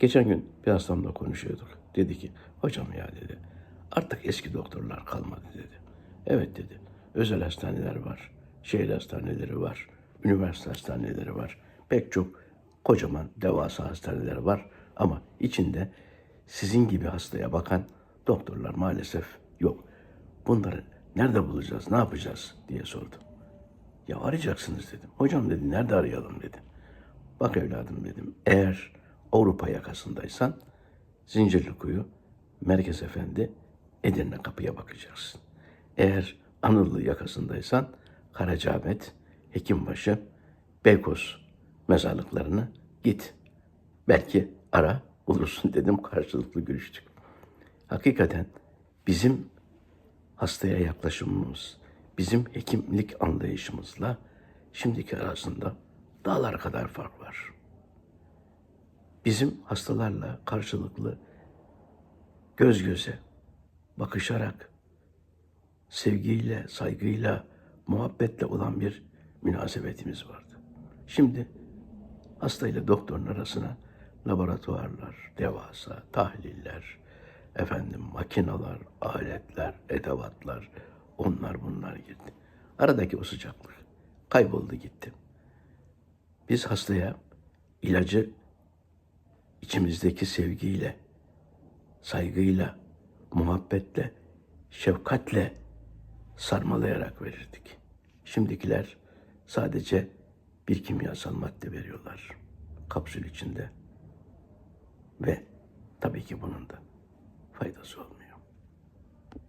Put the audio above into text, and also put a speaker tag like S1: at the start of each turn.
S1: Geçen gün bir hastamla konuşuyorduk. Dedi ki hocam ya dedi artık eski doktorlar kalmadı dedi. Evet dedi. Özel hastaneler var. Şehir hastaneleri var. Üniversite hastaneleri var. Pek çok kocaman devasa hastaneler var. Ama içinde sizin gibi hastaya bakan doktorlar maalesef yok. Bunları nerede bulacağız, ne yapacağız diye sordum. Ya arayacaksınız dedim. Hocam dedi nerede arayalım dedi. Bak evladım dedim. Eğer Avrupa yakasındaysan Zincirlikuyu, Merkez Efendi, Edirne kapıya bakacaksın. Eğer Anadolu yakasındaysan Karacaahmet, Hekimbaşı, Beykoz mezarlıklarına git. Belki ara bulursun dedim karşılıklı görüştük. Hakikaten bizim hastaya yaklaşımımız, bizim hekimlik anlayışımızla şimdiki arasında dağlar kadar fark var. Bizim hastalarla karşılıklı göz göze bakışarak sevgiyle, saygıyla, muhabbetle olan bir münasebetimiz vardı. Şimdi hastayla doktorun arasına laboratuvarlar, devasa, tahliller, efendim makinalar, aletler, edevatlar, onlar bunlar girdi. Aradaki o sıcaklık kayboldu gitti. Biz hastaya ilacı içimizdeki sevgiyle, saygıyla, muhabbetle, şefkatle sarmalayarak verirdik. Şimdikiler sadece bir kimyasal madde veriyorlar. Kapsül içinde. Ve tabii ki bunun da faydası olmuyor.